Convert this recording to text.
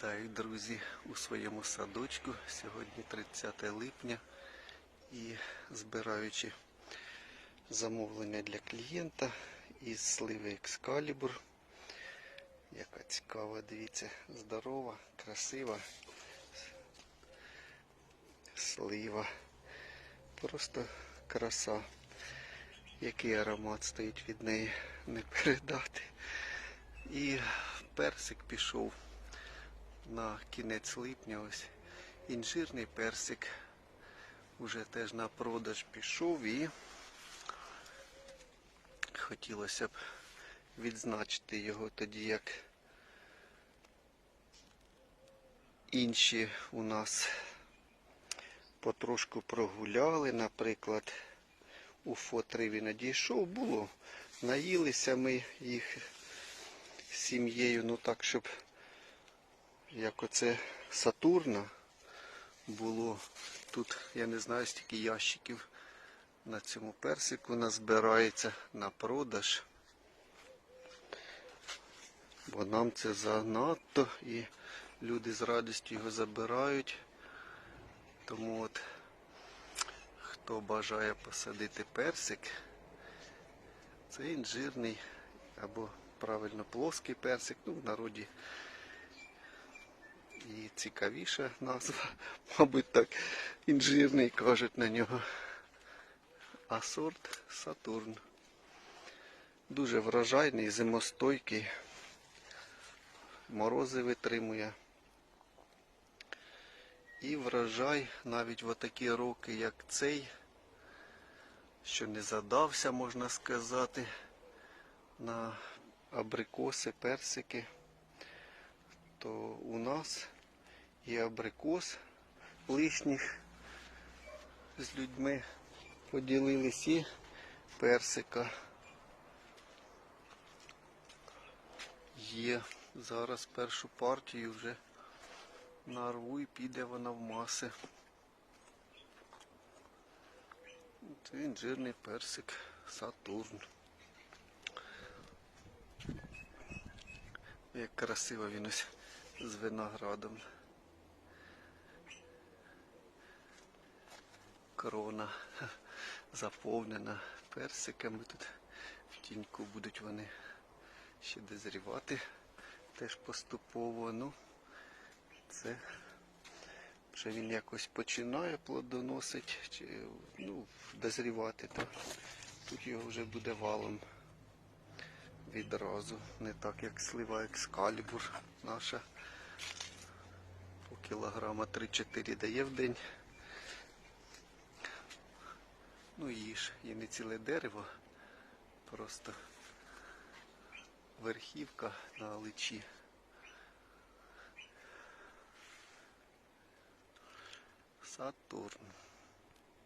Вітаю, друзі, у своєму садочку. Сьогодні 30 липня і збираючи замовлення для клієнта із сливи Excalibur. Яка цікава, дивіться, здорова, красива слива. Просто краса. Який аромат стоїть від неї, не передати. І персик пішов на кінець липня. Ось інжирний персик уже теж на продаж пішов і хотілося б відзначити його тоді, як інші у нас потрошку прогуляли, наприклад, у Фо-3 він надійшов, було. Наїлися ми їх сім'єю, ну так, щоб як оце Сатурна було. Тут, я не знаю, стільки ящиків на цьому персику назбирається на продаж. Бо нам це занадто і люди з радістю його забирають. Тому от хто бажає посадити персик, це інжирний або правильно плоский персик, ну в народі і цікавіша назва, мабуть так, інжирний кажуть на нього. А сорт Сатурн. Дуже врожайний, зимостойкий, морози витримує. І врожай навіть в такі роки, як цей, що не задався, можна сказати, на абрикоси, персики, то у нас і абрикос лишніх з людьми поділились і персика. Є зараз першу партію вже нарву і піде вона в маси. Це інжирний персик Сатурн. Як красиво він ось з виноградом. Крона заповнена персиками. Тут в тіньку будуть вони ще дозрівати теж поступово. Ну, це вже він якось починає плодоносити, чи ну, дозрівати, то тут його вже буде валом відразу. Не так як слива екскалібур наша. По кілограма 3-4 дає в день. Ну їж, і не ціле дерево, просто верхівка на личі. Сатурн.